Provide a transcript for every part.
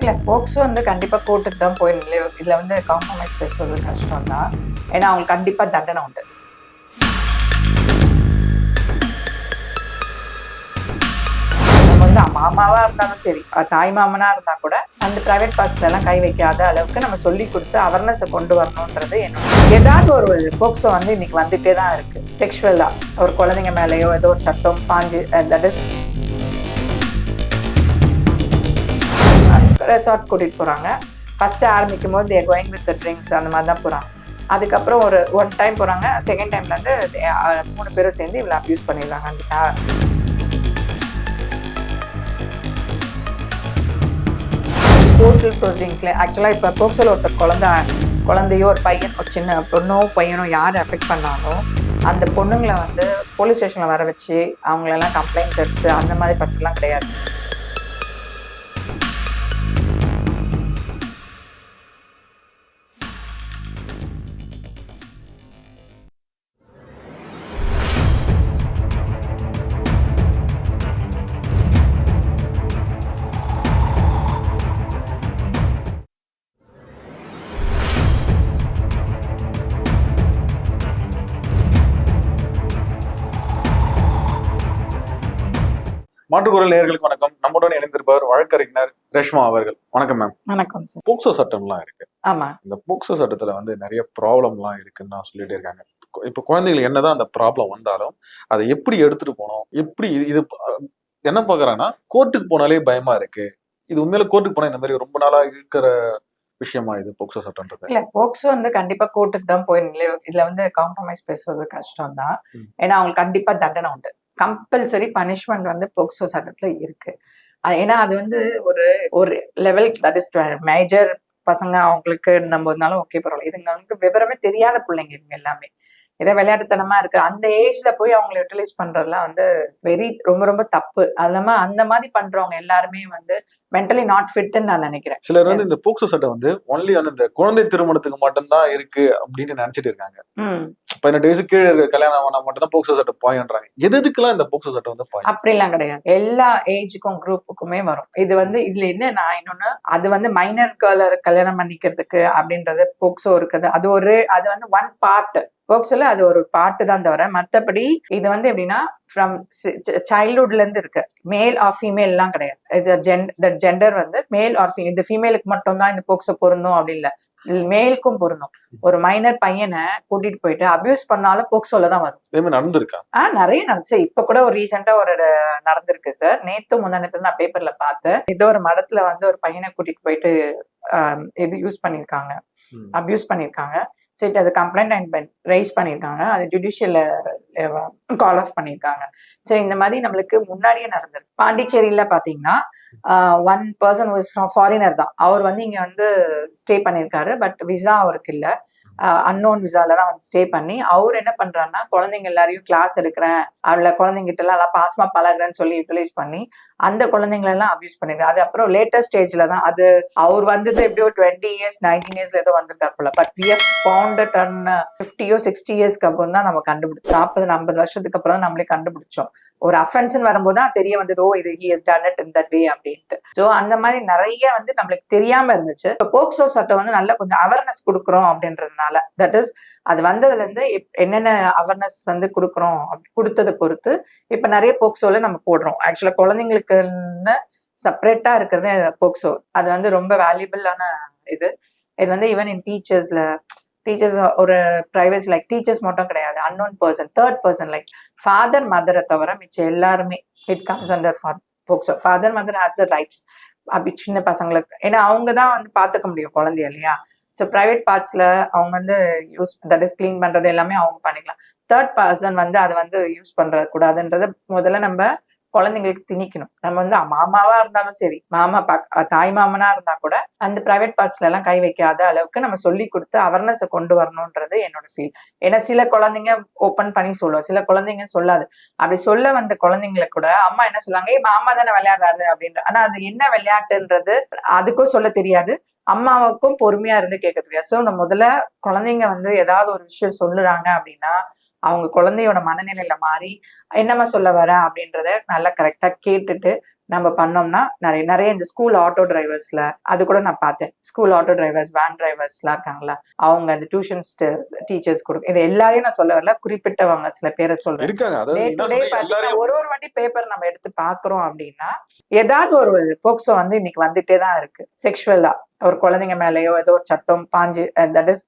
இல்லை போக்ஸோ வந்து கண்டிப்பாக கோர்ட்டுக்கு தான் போய் இதில் வந்து காம்ப்ரமைஸ் பேசுறது கஷ்டம் தான் ஏன்னா அவங்களுக்கு கண்டிப்பாக தண்டனை உண்டு. வந்து மாமாவா இருந்தாலும் சரி தாய் மாமனா இருந்தா கூட அந்த பிரைவேட் பார்ட்ஸ்ல எல்லாம் கை வைக்காத அளவுக்கு நம்ம சொல்லி கொடுத்து அவேர்னஸ் கொண்டு வரணுன்றது என்னோட ஏதாவது ஒரு போக்ஸோ வந்து இன்னைக்கு வந்துட்டே தான் இருக்கு செக்ஷுவலாக ஒரு குழந்தைங்க மேலேயோ ஏதோ ஒரு சட்டம் பாஞ்சு தட் இஸ் ரெசார்ட் கூட்டிகிட்டு போகிறாங்க ஃபஸ்ட்டு ஆரம்பிக்கும் போது தேர் கோயிங் வித் ட்ரிங்க்ஸ் அந்த மாதிரி தான் போகிறாங்க அதுக்கப்புறம் ஒரு ஒன் டைம் போகிறாங்க செகண்ட் டைம்லேருந்து வந்து மூணு பேரும் சேர்ந்து இவ்வளோ அப்யூஸ் பண்ணிடுறாங்க அந்த அஹ், கோர்ட்டல் ப்ரொசீடிங்ஸில் ஆக்சுவலாக இப்போ போக்சோல ஒருத்தர் குழந்த குழந்தையோ ஒரு பையன் ஒரு சின்ன பொண்ணோ பையனோ யார் அஃபெக்ட் பண்ணாலும் அந்த பொண்ணுங்களை வந்து போலீஸ் ஸ்டேஷனில் வர வச்சு அவங்களெல்லாம் கம்ப்ளைண்ட்ஸ் எடுத்து அந்த மாதிரி பற்றிலாம் கிடையாது. மாற்றுக்குரல் நேயர்களுக்கு வணக்கம். நம்முடன் இணைந்திருப்பவர் வழக்கறிஞர் ரேஷ்மா அவர்கள். வணக்கம் மேம் வணக்கம் சார் போக்சோ சட்டம்லாம் இருக்கு. ஆமாம் இந்த போக்சோ சட்டத்துல வந்து நிறைய ப்ராப்ளம்லாம் இருக்குன்னு நான் சொல்லிட்டே இருக்காங்க. இப்போ குழந்தைகள் என்னதான் அந்த ப்ராப்ளம் வந்தாலும் அதை எப்படி எடுத்துட்டு போனோம் எப்படி இது- என்ன பாக்குறாங்கன்னா கோர்ட்டுக்கு போனாலே பயமா இருக்கு. இது உண்மையில கோர்ட்டுக்கு போனா இந்த மாதிரி ரொம்ப நாளா இருக்கிற விஷயமா இது போக்சோ சட்டம்ன்றது? இல்லை போக்சோ வந்து கண்டிப்பாக கோர்ட்டுக்கு தான் போய் இதில் வந்து காம்ப்ரமைஸ் பேசுறது கஷ்டம் தான். ஏன்னா அவங்களுக்கு கண்டிப்பாக தண்டனை உண்டு. கம்பல்சரி பனிஷ்மெண்ட் வந்து போக்சோ சட்டத்தில் இருக்கு. ஏன்னா அது வந்து ஒரு ஒரு லெவல் தட் இஸ் மேஜர் பசங்க அவங்களுக்கு நம்ம இருந்தாலும் ஓகே பரவாயில்ல. இதுங்க வந்து விவரமே தெரியாத பிள்ளைங்க இதுங்க எல்லாமே. ஏதோ விளையாட்டுத்தனமா இருக்கு. அந்த ஏஜ்ல போய் அவங்களை யூட்டிலைஸ் பண்றதுலாம் வந்து வெரி ரொம்ப ரொம்ப தப்பு. அது இல்லாம அந்த மாதிரி பண்றவங்க எல்லாருமே வந்து மென்டலி நாட் ஃபிட்னு நான் நினைக்கிறேன். சிலர் வந்து இந்த போக்சோ சட்டம் வந்து ஒன்லி வந்து இந்த குழந்தை திருமணத்துக்கு மட்டும்தான் இருக்கு அப்படின்னு நினைச்சிட்டு இருக்காங்க. பதினெட்டு வயசு கீழே இருக்க கல்யாணம் ஆனா மட்டும் போக்சோ சட்டம் பாயன்றாங்க. எது எதுக்கெல்லாம் இந்த போக்சோ சட்டம் வந்து பாயம்? அப்படிலாம் கிடையாது. எல்லா ஏஜுக்கும் குரூப்புக்குமே வரும். இது வந்து இதுல என்னன்னா இன்னொன்னு அது வந்து மைனர் கேர்ள கல்யாணம் பண்ணிக்கிறதுக்கு அப்படின்றது போக்சோ இருக்குது. அது ஒரு அது வந்து ஒன் பார்ட் போக்சோல அது ஒரு பாட்டு தான் தவிர மத்தபடி இது வந்து எப்படின்னா ஃப்ரம் சைல்ட்ஹுட்ல இருந்து இருக்கு. மேல் ஆர் ஃபீமேல் எல்லாம் கிடையாது. இது ஜென் ஜெண்டர் வந்து மேல் ஆர் ஃபீமேல் இந்த ஃபீமேலுக்கு மட்டும் தான் இந்த போக்சோ பொருந்தும் அப்படி இல்ல. இது மேலுக்கும் பொருந்தும். ஒரு மைனர் பையனை கூட்டிட்டு போயிட்டு அபியூஸ் பண்ணாலும் போக்சோல தான் வரும். நடந்திருக்கா? ஆ நிறைய நடந்துச்சு. இப்ப கூட ஒரு ரீசெண்டா ஒரு நடந்திருக்கு சார் நேத்து முந்தானத்து நான் பேப்பர்ல பார்த்தேன். ஏதோ ஒரு மடத்துல வந்து ஒரு பையனை கூட்டிட்டு போயிட்டு இது யூஸ் பண்ணிருக்காங்க. அபியூஸ் பண்ணிருக்காங்க. சரி அது கம்ப்ளைண்ட் அண்ட் ரைஸ் பண்ணியிருக்காங்க அது ஜுடிஷியல்ல கால் ஆஃப் பண்ணியிருக்காங்க சரி இந்த மாதிரி நம்மளுக்கு முன்னாடியே நடந்திருக்கு பாண்டிச்சேரியில பாத்தீங்கன்னா ஒன் பர்சன் ஃபாரினர் தான். அவர் வந்து இங்கே வந்து ஸ்டே பண்ணியிருக்காரு பட் விசா அவருக்கு இல்ல. அன்னோன் விசால தான் வந்து ஸ்டே பண்ணி அவர் என்ன பண்ணுறாருன்னா குழந்தைங்க எல்லாரையும் கிளாஸ் எடுக்கிறேன் அதுல குழந்தைங்கிட்டலாம் நல்லா பாசமாக பழகுறேன்னு சொல்லி யூட்டிலைஸ் பண்ணி அந்த குழந்தைங்களெல்லாம் அப்யூஸ் அபியூஸ் அது அப்புறம் லேட்டஸ்ட் ஸ்டேஜ்ல தான் அது அவர் வந்தது எப்படியோ டுவெண்ட்டி இயர்ஸ் நைன்டீன் இயர்ஸ்ல ஏதோ வந்திருக்காரு போல. But we have found done ஃபிஃப்டியோ sixty இயர்ஸ்க்கு அப்புறம் தான் நம்ம கண்டுபிடிச்சோம். நாற்பது ஐம்பது வருஷத்துக்கு அப்புறம் தான் நம்மளே கண்டுபிடிச்சோம். ஒரு அஃபென்ஸ்னு வரும்போது தான் தெரிய வந்தது ஓ இது he has done it in that way அப்படின்ட்டு. ஸோ அந்த மாதிரி நிறைய வந்து நம்மளுக்கு தெரியாம இருந்துச்சு. இப்போ போக்சோ சட்டம் வந்து நல்லா கொஞ்சம் அவேர்னஸ் கொடுக்குறோம் அப்படின்றதுனால தட் இஸ் அது வந்ததுலேருந்து என்னென்ன அவேர்னஸ் வந்து கொடுக்குறோம் அப்படி கொடுத்ததை பொறுத்து இப்போ நிறைய போக்சோவில் நம்ம போடுறோம். ஆக்சுவலாக குழந்தைங்களுக்குன்னு செப்பரேட்டாக இருக்கிறது போக்சோ. அது வந்து ரொம்ப வேல்யூபிளான இது. இது வந்து ஈவன் இன் டீச்சர்ஸ்ல டீச்சர்ஸ் ஒரு பிரைவேட் லைக் டீச்சர்ஸ் மட்டும் கிடையாது. Unknown person third person like father மதரை தவிர மிச்சம் எல்லாருமே it comes under POCSO father mother has the rights அப்படி சின்ன பசங்களுக்கு ஏன்னா அவங்க தான் வந்து பார்த்துக்க முடியும் குழந்தைய இல்லையா? ஸோ ப்ரைவேட் பார்ட்ஸ்ல அவங்க வந்து யூஸ் தட் இஸ் க்ளீன் பண்றது எல்லாமே அவங்க பண்ணிக்கலாம். தேர்ட் பர்சன் வந்து அதை வந்து யூஸ் பண்ணுறது கூடாதுன்றத முதல்ல நம்ம குழந்தைங்களுக்கு திணிக்கணும். நம்ம வந்து மாமாவா இருந்தாலும் சரி மாமா பா தாய் மாமனா இருந்தா கூட அந்த பிரைவேட் பார்ட்ஸ்ல எல்லாம் கை வைக்காத அளவுக்கு நம்ம சொல்லி கொடுத்து அவேர்னஸ் கொண்டு வரணும்ன்றது என்னோட ஃபீல் ஏன்னா சில குழந்தைங்க ஓப்பன் பண்ணி சொல்லும் சில குழந்தைங்க சொல்லாது. அப்படி சொல்ல வந்த குழந்தைங்களை கூட அம்மா என்ன சொல்லுவாங்க ஏ மாமா தானே விளையாடுறாரு அப்படின்ற ஆனா அது என்ன விளையாட்டுன்றது அதுக்கும் சொல்ல தெரியாது. அம்மாவுக்கும் பொறுமையா இருந்து கேட்க தெரியாது. ஸோ நம்ம முதல்ல குழந்தைங்க வந்து ஏதாவது ஒரு விஷயம் சொல்லுறாங்க அப்படின்னா அவங்க குழந்தையோட மனநிலையில மாறி என்னம்மா சொல்ல வர? அப்படின்றத நல்லா கரெக்டா கேட்டுட்டு நம்ம பண்ணோம்னா நிறைய நிறைய இந்த ஸ்கூல் ஆட்டோ டிரைவர்ஸ்ல அது கூட நான் பார்த்தேன். ஸ்கூல் ஆட்டோ டிரைவர்ஸ் வேன் டிரைவர்ஸ்லாம் இருக்காங்களா அவங்க அந்த டியூஷன் டீச்சர்ஸ் கொடுக்கும் இது எல்லாரையும் நான் சொல்ல வரல குறிப்பிட்டவங்க சில பேரை சொல்றேன். ஒரு ஒரு வாட்டி பேப்பர் நம்ம எடுத்து பாக்குறோம் அப்படின்னா ஏதாவது ஒரு போக்சோ வந்து இன்னைக்கு வந்துட்டே தான் இருக்கு. செக்ஷுவலா ஒரு குழந்தைங்க மேலயோ ஏதோ ஒரு சட்டம் பாஞ்சு தட் இஸ்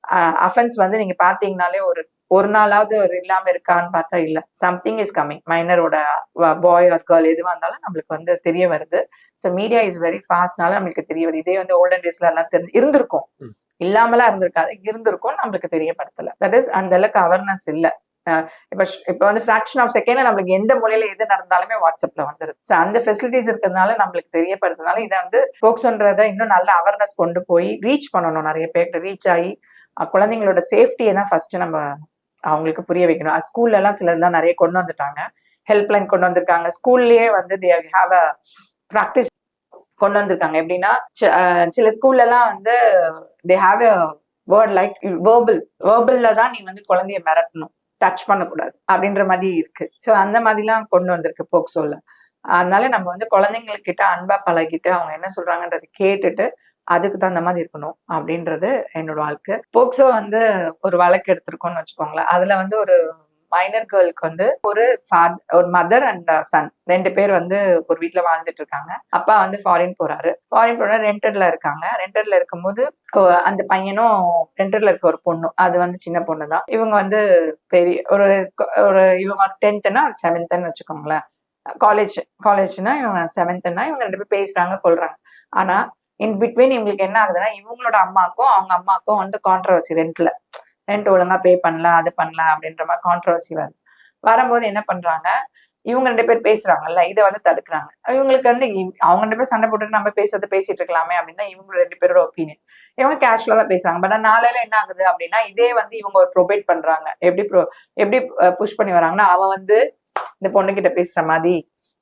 அஃபென்ஸ் வந்து நீங்க பாத்தீங்கன்னாலே ஒரு ஒரு நாளாவது ஒரு இல்லாம இருக்கான்னு பார்த்தா இல்ல. சம்திங் இஸ் கம்மிங் மைனரோட பாய் ஆர் கேர்ள் எதுவாக இருந்தாலும் நம்மளுக்கு வந்து தெரிய வருது. ஸோ மீடியா இஸ் வெரி ஃபாஸ்ட்னால நம்மளுக்கு தெரிய வருது. இதே வந்து ஓல்டன் டேஸ்ல எல்லாம் தெரிஞ்சு இருந்திருக்கும். இல்லாமலாம் இருந்திருக்காது. இருந்திருக்கும் நம்மளுக்கு தெரியப்படுத்தல. தட் இஸ் அந்த அளவுக்கு அவேர்னஸ் இல்ல. இப்ப இப்ப வந்து ஃபிராக்ஷன் ஆஃப் செகண்ட் நம்மளுக்கு எந்த மொழியில எது நடந்தாலுமே வாட்ஸ்அப்ல வந்துருது. ஸோ அந்த ஃபெசிலிட்டிஸ் இருக்கிறதுனால நம்மளுக்கு தெரியப்படுறதுனால இதை வந்து போக்சோன்றதை இன்னும் நல்ல அவேர்னஸ் கொண்டு போய் ரீச் பண்ணணும். நிறைய பேர்கிட்ட ரீச் ஆகி குழந்தைங்களோட சேஃப்டியை தான் ஃபர்ஸ்ட் நம்ம அவங்களுக்கு புரிய வைக்கணும். அது ஸ்கூல்ல எல்லாம் சிலதெல்லாம் நிறைய கொண்டு வந்துட்டாங்க. ஹெல்ப் லைன் கொண்டு வந்திருக்காங்க. ஸ்கூல்லயே வந்து தே ஹாவ் அ ப்ராக்டிஸ் கொண்டு வந்திருக்காங்க. எப்படின்னா அஹ் சில ஸ்கூல்ல எல்லாம் வந்து they have a word like வேர்பிள் வேர்பிள்ல தான் நீ வந்து குழந்தைய மிரட்டணும். டச் பண்ணக்கூடாது அப்படின்ற மாதிரி இருக்கு. ஸோ அந்த மாதிரிலாம் கொண்டு வந்திருக்கு போக்சோல. அதனால நம்ம வந்து குழந்தைங்கக்கிட்ட அன்பா பழகிட்டு அவங்க என்ன சொல்றாங்கன்றதை கேட்டுட்டு அதுக்கு தகுந்த மாதிரி இருக்கணும் அப்படின்றது என்னோட வாழ்க்கை. போக்சோ வந்து ஒரு வழக்கு எடுத்திருக்கோம்னு வச்சுக்கோங்களேன். அதுல வந்து ஒரு மைனர் கேர்ளுக்கு வந்து ஒரு ஒரு மதர் அண்ட் சன் ரெண்டு பேர் வந்து ஒரு வீட்டில் வாழ்ந்துட்டு இருக்காங்க. அப்பா வந்து ஃபாரின் போறாரு. ஃபாரின் போனா ரெண்டட்ல இருக்காங்க. ரெண்டட்ல இருக்கும்போது அந்த பையனும் ரெண்டட்ல இருக்க ஒரு பொண்ணு. அது வந்து சின்ன பொண்ணு தான் இவங்க வந்து பெரிய ஒரு ஒரு இவங்க டென்த்னா செவன்த்னு வச்சுக்கோங்களேன். காலேஜ் காலேஜ்னா இவங்க செவன்த்னா இவங்க ரெண்டு பேர் பேசுறாங்க கொள்றாங்க ஆனா இன் பிட்வீன் இவங்களுக்கு என்ன ஆகுதுன்னா இவங்களோட அம்மாக்கும் அவங்க அம்மாக்கும் வந்து கான்ட்ரவர்சி ரெண்ட்ல ரெண்ட் ஒழுங்கா பே பண்ணல அது பண்ணல அப்படின்ற மாதிரி கான்ட்ரவர்சி வருது. வரும்போது என்ன பண்றாங்க? இவங்க ரெண்டு பேர் பேசுறாங்கல்ல இதை வந்து தடுக்கிறாங்க. இவங்களுக்கு வந்து அவங்க ரெண்டு பேர் சண்டை போட்டுட்டு நம்ம பேசுறத பேசிட்டு இருக்கலாமே அப்படின்னு தான் இவங்க ரெண்டு பேரோட ஒப்பீனியன் இவங்க கேஷுவலா தான் பேசுறாங்க. பட் நாளையில என்ன ஆகுது அப்படின்னா இதே வந்து இவங்க ஒரு ப்ரொபேட் பண்றாங்க. எப்படி ப்ரோ எப்படி புஷ் பண்ணி வராங்கன்னா அவன் வந்து இந்த பொண்ணுகிட்ட பேசுற மாதிரி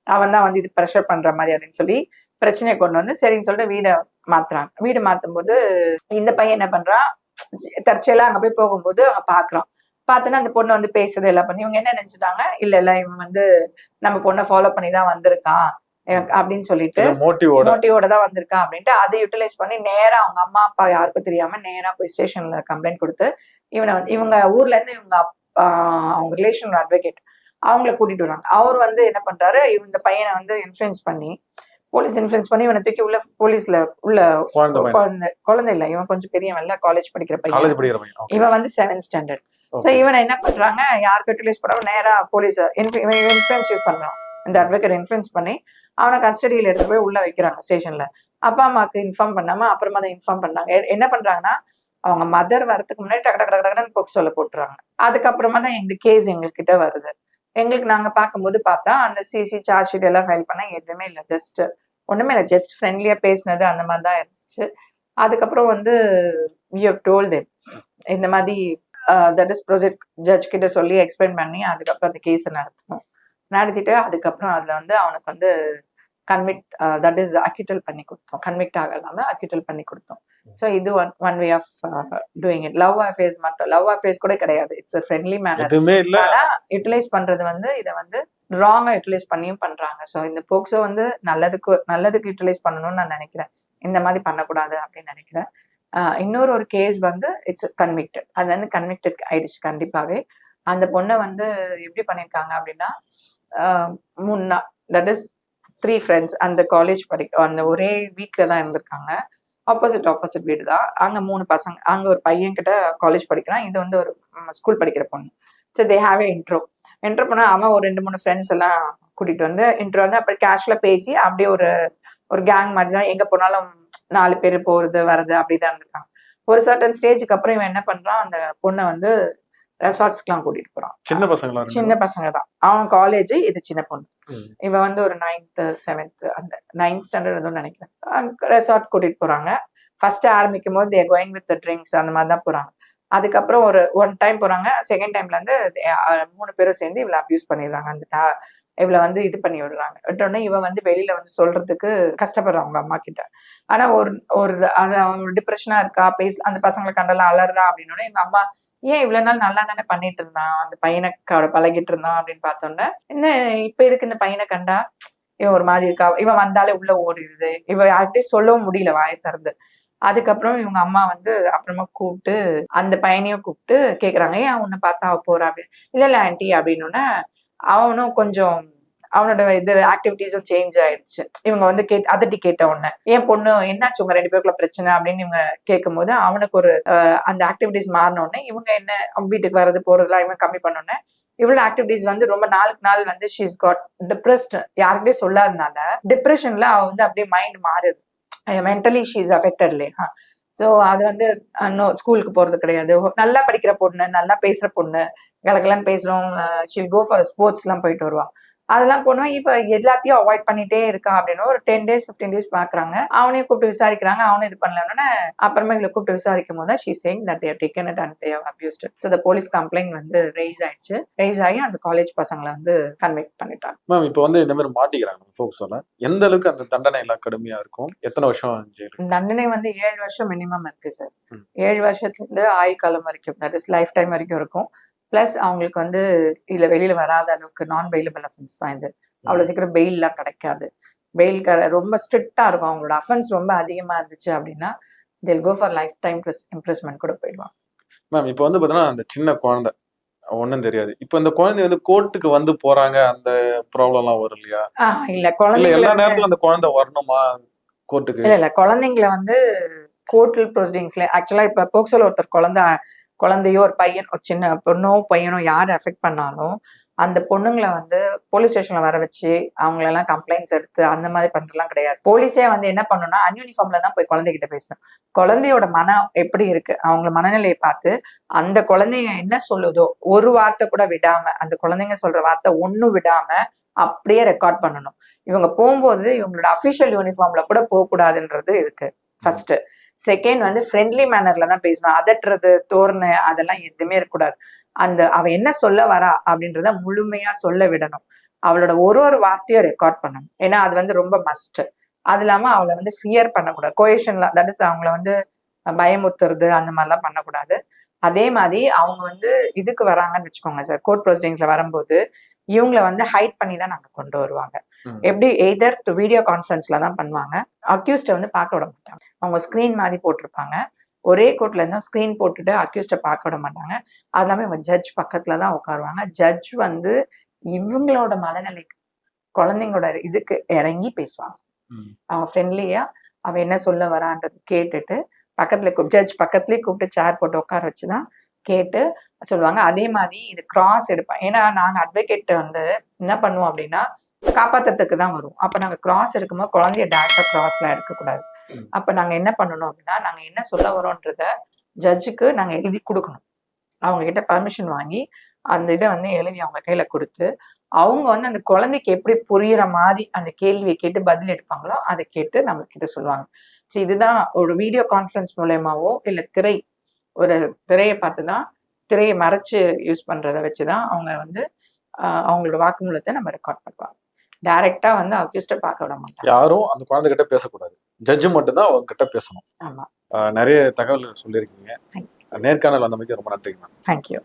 அவன் தான் வந்து இது ப்ரெஷர் பண்ற மாதிரி அப்படின்னு சொல்லி பிரச்சனையை கொண்டு வந்து சரின்னு சொல்லிட்டு வீடை மாத்துறாங்க. வீடு மாத்தும் போது இந்த பையன் என்ன பண்றான் தற்செயலா அங்க போய் போகும்போது அவன் பாக்குறான். பார்த்தோன்னா அந்த பொண்ணு வந்து பேசுறது எல்லாம் பண்ணி. இவங்க என்ன நினைச்சிட்டாங்க? இல்ல இல்ல இவன் வந்து நம்ம பொண்ணை ஃபாலோ பண்ணி தான் வந்திருக்கான். அப்படின்னு சொல்லிட்டு மோட்டிவோட. மோட்டிவோட தான் வந்திருக்கான் அப்படின்ட்டு அதை யூட்டிலைஸ் பண்ணி நேரா அவங்க அம்மா அப்பா யாருக்கும் தெரியாம நேரா போய் ஸ்டேஷன்ல கம்ப்ளைண்ட் கொடுத்து இவனை வந்து இவங்க ஊர்ல இருந்து இவங்க அப்பா அவங்க ரிலேஷன் அட்வொகேட் அவங்கள கூட்டிட்டு வராங்க. அவர் வந்து என்ன பண்றாரு? இந்த பையனை வந்து இன்ஃபுளுன்ஸ் பண்ணி போலீஸ் இன்ஃபுளுன்ஸ் பண்ணி இவனை தூக்கி உள்ள போலீஸ்ல உள்ள குழந்தை குழந்தை இல்ல இவன் கொஞ்சம் பெரியவன் இல்ல காலேஜ் படிக்கிற பையன். இவன் வந்து செவன்த் ஸ்டாண்டர்ட் ஸோ Okay. இவனை என்ன பண்றாங்க? யாருக்கு யூட்டிலைஸ் பண்ணாம நேரா போலீஸ் இன்ஃபுளுன்ஸ் யூஸ் பண்றான். இந்த அட்வொகேட் இன்ஃபுளுன்ஸ் பண்ணி அவனை கஸ்டடியில் எடுத்து போய் உள்ள வைக்கிறாங்க ஸ்டேஷன்ல அப்பா அம்மாக்கு இன்ஃபார்ம் பண்ணாம அப்புறமா தான் இன்ஃபார்ம் பண்ணாங்க என்ன பண்றாங்கன்னா அவங்க மதர் வரதுக்கு முன்னாடி டக்கு டக்கு டக்கு டக்குன்னு பொக் சொல்ல போட்டுறாங்க. அதுக்கப்புறமா தான் இந்த கேஸ் எங்ககிட்ட வருது. எங்களுக்கு நாங்கள் பார்க்கும்போது பார்த்தா அந்த சிசி சார்ஜ் ஷீட் எல்லாம் ஃபைல் பண்ணால் எதுவுமே இல்லை. ஜஸ்ட் ஒன்றுமே இல்லை. ஜஸ்ட் ஃப்ரெண்ட்லியாக பேசினது அந்த மாதிரி தான் இருந்துச்சு. அதுக்கப்புறம் வந்து யூ டோல் தேம் இந்த மாதிரி தட் இஸ் ப்ரொஜெக்ட் ஜட்ஜ் கிட்ட சொல்லி எக்ஸ்பிளைன் பண்ணி அதுக்கப்புறம் அந்த கேஸை நடத்தணும். நடத்திட்டு அதுக்கப்புறம் அதில் வந்து அவனுக்கு வந்து கன்விக்ட் தட் இஸ் அக்யூட்டல் பண்ணி கொடுத்தோம். கன்விக்ட் ஆகலாமல் அக்யூட்டல் பண்ணி கொடுத்தோம். ஸோ இது one one way of doing it love affairs மட்டும் லவ் அஃபேர்ஸ் கூட கிடையாது. இட்ஸ் ஃப்ரெண்ட்லி மேனர் எதுவுமே இல்ல. ஆனா யூட்டிலைஸ் பண்றது வந்து இதை வந்து ராங்கா யூட்டிலைஸ் பண்ணியும் பண்றாங்க. ஸோ இந்த போக்சோ வந்து நல்லதுக்கு நல்லதுக்கு யூட்டிலைஸ் பண்ணணும்னு நான் நினைக்கிறேன். இந்த மாதிரி பண்ணக்கூடாது அப்படின்னு நினைக்கிறேன். இன்னொரு ஒரு கேஸ் வந்து இட்ஸ் கன்விக்டட் அது வந்து கன்விக்டட் ஆயிடுச்சு கண்டிப்பாவே. அந்த பொண்ணை வந்து எப்படி பண்ணியிருக்காங்க அப்படின்னா முன்னா தட் இஸ் த்ரீ ஃப்ரெண்ட்ஸ் அந்த காலேஜ் படிக்க அந்த ஒரே வீட்டில் தான் இருந்திருக்காங்க. ஆப்போசிட் ஆப்போசிட் வீடு தான் அங்க மூணு பசங்க அங்க ஒரு பையன் கிட்ட காலேஜ் படிக்கிறான். இது வந்து ஒரு ஸ்கூல் படிக்கிற பொண்ணு. So they have a intro intro பண்ணா அவன் ஒரு ரெண்டு மூணு ஃப்ரெண்ட்ஸ் எல்லாம் கூட்டிட்டு வந்து இன்ட்ரோ வந்து அப்புறம் கேஷ்ல பேசி அப்படியே ஒரு ஒரு கேங் மாதிரி தான் எங்க போனாலும் நாலு பேர் போறது வர்றது அப்படிதான் இருந்திருக்காங்க ஒரு சர்டன் ஸ்டேஜுக்கு அப்புறம் இவன் என்ன பண்றான்? அந்த பொண்ணை வந்து ரெசார்ட்ஸ்க்குலாம் கூட்டிட்டு போறான். சின்ன பசங்களா இருக்கு சின்ன பசங்க தான் அவன் காலேஜ் இது சின்ன பொண்ணு. ம். இவன் வந்து ஒரு நைன்த் செவன்த் அந்த நைன்த் ஸ்டாண்டர்ட் எதுவும் நினைக்கிறேன் ரெசார்ட் கூட்டிட்டு போறாங்க. ஃபர்ஸ்ட் ஆரம்பிக்கும் போது தே கோயிங் வித் ட்ரிங்க்ஸ் அந்த மாதிரி தான் போறாங்க. அதுக்கப்புறம் ஒரு ஒன் டைம் போறாங்க. செகண்ட் டைம்ல இருந்து மூணு பேரும் சேர்ந்து இவளை அபியூஸ் பண்ணிடுறாங்க. அந்த இவளை வந்து இது பண்ணி விடுறாங்க. விட்டோடனே இவன் வந்து வெளியில வந்து சொல்றதுக்கு கஷ்டப்படுறான் அவங்க அம்மா கிட்ட. ஆனா ஒரு ஒரு அது அவன் டிப்ரெஷனா இருக்கா? பேச அந்த பசங்களை கண்டெல்லாம் அலறா அப்படின்னோடனே எங்க அம்மா ஏன் இவ்வளவு நாள் நல்லா தானே பண்ணிட்டு இருந்தான்? அந்த பையனை பழகிட்டு இருந்தான் அப்படின்னு பார்த்தோன்னே என்ன இப்ப இதுக்கு இந்த பையனை கண்டா? இவன் ஒரு மாதிரி இருக்கா? இவன் வந்தாலே உள்ள ஓடிடுது. இவ யார்கிட்டயும் சொல்லவும் முடியல வாய திறந்து. அதுக்கப்புறம் இவங்க அம்மா வந்து அப்புறமா கூப்பிட்டு அந்த பையனையும் கூப்பிட்டு கேக்குறாங்க. ஏன் உன்னை பார்த்தா அவ போறா? அப்படின்னு. இல்ல இல்ல ஆன்ட்டி அப்படின்னு அவனும் கொஞ்சம் அவனோட இது ஆக்டிவிட்டிஸும் சேஞ்ச் ஆயிடுச்சு. இவங்க வந்து கேட் அதட்டி கேட்ட உடனே என் பொண்ணு என்னாச்சு? உங்க ரெண்டு பேருக்குள்ள பிரச்சனை? அப்படின்னு இவங்க கேட்கும் போது அவனுக்கு ஒரு அந்த ஆக்டிவிட்டிஸ் மாறின உடனே இவங்க என்ன வீட்டுக்கு வர்றது போறதுலாம் இவன் கம்மி பண்ண உடனே ஆக்டிவிட்டிஸ் வந்து ரொம்ப நாளுக்கு நாள் வந்து ஷீஸ் காட் டிப்ரெஸ்ட் யாருக்கிட்டையும் சொல்லாதனால டிப்ரெஷன்ல அவ வந்து அப்படியே மைண்ட் மாறுது. மென்டலி ஷீஸ் அஃபெக்டட் இல்லையா? ஸோ அது வந்து இன்னும் ஸ்கூலுக்கு போறது கிடையாது. நல்லா படிக்கிற பொண்ணு நல்லா பேசுற பொண்ணு கலகலன்னு பேசுறோம் ஷில் கோ ஃபார் ஸ்போர்ட்ஸ் எல்லாம் போயிட்டு வருவா. அதெல்லாம் போனா இப்ப எல்லாத்தையும் அவாய்ட் பண்ணிட்டே இருக்கான் அப்படின்னு ஒரு டென் டேஸ் ஃபிஃப்டீன் டேஸ் பாக்குறாங்க. அவனையும் கூப்பிட்டு விசாரிக்கிறாங்க. அவனும் இது பண்ணலன்னு அப்புறமா எங்களை கூப்பிட்டு விசாரிக்கும் போது she said that they're taken it and they've abused so the police complaint வந்து ரைஸ் ஆயிடுச்சு. ரைஸ் ஆகி அந்த காலேஜ் பசங்களை வந்து கன்வெக்ட் பண்ணிட்டாங்க. மேம் இப்போ வந்து இந்த மாதிரி மாட்டிக்கிறாங்க சொல்ல எந்த அளவுக்கு அந்த தண்டனை எல்லாம் கடுமையா இருக்கும்? எத்தனை வருஷம் தண்டனை வந்து ஏழு வருஷம் மினிமம் இருக்கு சார். ஏழு வருஷத்துல இருந்து ஆயுள் காலம் வரைக்கும். தட் இஸ் லைஃப் டைம் வரைக்கும் இருக்கும். பிளஸ் அவங்களுக்கு வந்து இதுல வெளியில வராத அளவுக்கு நான் பெயிலபிள் அஃபென்ஸ் தான் இது. அவ்வளவு சீக்கிரம் பெயில்லாம் கிடைக்காது. பெயில் க ரொம்ப ஸ்ட்ரிக்டா இருக்கும். அவங்களோட அஃபென்ஸ் ரொம்ப அதிகமா இருந்துச்சு அப்படின்னா till go for life time imprisonment கூட போயிடுவாங்க. மேம் இப்போ வந்து பார்த்தீங்கன்னா அந்த சின்ன குழந்தை ஒன்றும் தெரியாது. இப்போ இந்த குழந்தை வந்து கோர்ட்டுக்கு வந்து போறாங்க அந்த ப்ராப்ளம்லாம் வரும் இல்லையா? இல்ல குழந்தைங்கள எல்லா நேரத்துக்கும் அந்த குழந்தை வரணுமா கோர்ட்டுக்கு இல்ல இல்ல குழந்தைங்கள வந்து கோர்ட்டல் ப்ரொசீடிங்ஸ்ல ஆக்சுவலா இப்ப போக்சோல ஒருத்தர் குழந்தை குழந்தையோ ஒரு பையன் ஒரு சின்ன பொண்ணோ பையனோ யார் அஃபெக்ட் பண்ணாலும் அந்த பொண்ணுங்களை வந்து போலீஸ் ஸ்டேஷன்ல வர வச்சு அவங்களெல்லாம் கம்ப்ளைண்ட்ஸ் எடுத்து அந்த மாதிரி பண்றதுலாம் கிடையாது. போலீஸே வந்து என்ன பண்ணணும்னா அன்யூனிஃபார்ம்ல தான் போய் குழந்தைகிட்ட பேசணும். குழந்தையோட மனம் எப்படி இருக்கு? அவங்க மனநிலையை பார்த்து அந்த குழந்தைங்க என்ன சொல்லுதோ ஒரு வார்த்தை கூட விடாம அந்த குழந்தைங்க சொல்ற வார்த்தை ஒன்றும் விடாம அப்படியே ரெக்கார்ட் பண்ணணும். இவங்க போகும்போது இவங்களோட அஃபிஷியல் யூனிஃபார்ம்ல கூட போகக்கூடாதுன்றது இருக்கு. ஃபர்ஸ்ட் செகண்ட் வந்து ஃப்ரெண்ட்லி மேனர்ல தான் பேசணும். அதட்டுறது தோரணு அதெல்லாம் எதுவுமே இருக்கக்கூடாது. அந்த அவ என்ன சொல்ல வரா அப்படின்றத முழுமையா சொல்ல விடணும். அவளோட ஒரு ஒரு வார்த்தையும் ரெக்கார்ட் பண்ணணும். ஏன்னா அது வந்து ரொம்ப மஸ்ட் அது இல்லாம அவளை வந்து ஃபியர் பண்ணக்கூடாது. கோயேஷன்ல தட் இஸ் அவங்கள வந்து பயமுத்துறது அந்த மாதிரிலாம் பண்ணக்கூடாது. அதே மாதிரி அவங்க வந்து இதுக்கு வராங்கன்னு வச்சுக்கோங்க சார். கோர்ட் ப்ரொசீடிங்ஸ்ல வரும்போது இவங்களை வந்து ஹைட் பண்ணி தான் நாங்க கொண்டு வருவாங்க. எப்படி எய்தர் வீடியோ கான்ஃபரன்ஸ்ல தான் பண்ணுவாங்க. அக்யூஸ்ட வந்து பார்க்க விட மாட்டாங்க. அவங்க ஸ்கிரீன் மாதிரி போட்டிருப்பாங்க. ஒரே கோர்ட்ல இருந்தா ஸ்கிரீன் போட்டுட்டு அக்யூஸ்ட பார்க்க விட மாட்டாங்க. அது எல்லாமே அவங்க ஜட்ஜ் பக்கத்துல தான் உட்காருவாங்க. ஜட்ஜ் வந்து இவங்களோட மனநிலை குழந்தைங்களோட இதுக்கு இறங்கி பேசுவாங்க. அவங்க ஃப்ரெண்ட்லியா அவ என்ன சொல்ல வரான்றது கேட்டுட்டு பக்கத்துல ஜட்ஜ் பக்கத்துலயே கூப்பிட்டு சேர் போட்டு உட்கார வச்சுதான் கேட்டு சொல்லுவாங்க. அதே மாதிரி இது கிராஸ் எடுப்பேன். ஏன்னா நாங்க அட்வொகேட் வந்து என்ன பண்ணுவோம் அப்படின்னா காப்பாத்துறதுக்கு தான் வரும். அப்ப நாங்க கிராஸ் எடுக்கும்போது குழந்தைய டேரக்டா கிராஸ்ல எடுக்கக்கூடாது. அப்ப நாங்க என்ன பண்ணணும் அப்படின்னா நாங்க என்ன சொல்ல வரோன்றத ஜட்ஜுக்கு நாங்க எழுதி கொடுக்கணும். அவங்க கிட்ட பர்மிஷன் வாங்கி அந்த இதை வந்து எழுதி அவங்க கையில கொடுத்து அவங்க வந்து அந்த குழந்தைக்கு எப்படி புரியுற மாதிரி அந்த கேள்வியை கேட்டு பதில் எடுப்பாங்களோ அதை கேட்டு நம்ம கிட்ட சொல்லுவாங்க. ஸோ இதுதான் ஒரு வீடியோ கான்ஃபரன்ஸ் மூலயமாவோ இல்லை திரை ஒரு திரையை பார்த்து தான் திரையை மறைச்சு யூஸ் பண்றதை வச்சு தான் அவங்க வந்து அவங்களோட வாக்குமூலத்தை நம்ம ரெக்கார்ட் பண்ணுவாங்க. டைரக்டா வந்து அக்யூஸ்ட பார்க்க விட மாட்டாங்க. யாரும் அந்த குழந்தை கிட்ட பேசக்கூடாது. ஜட்ஜு மட்டும்தான் அவங்க கிட்ட பேசணும். ஆமா. ஆஹ் நிறைய தகவல் சொல்லியிருக்கீங்க. நேர்காணல் வந்தமைக்கு ரொம்ப நன்றிங்க. Ma'am thank you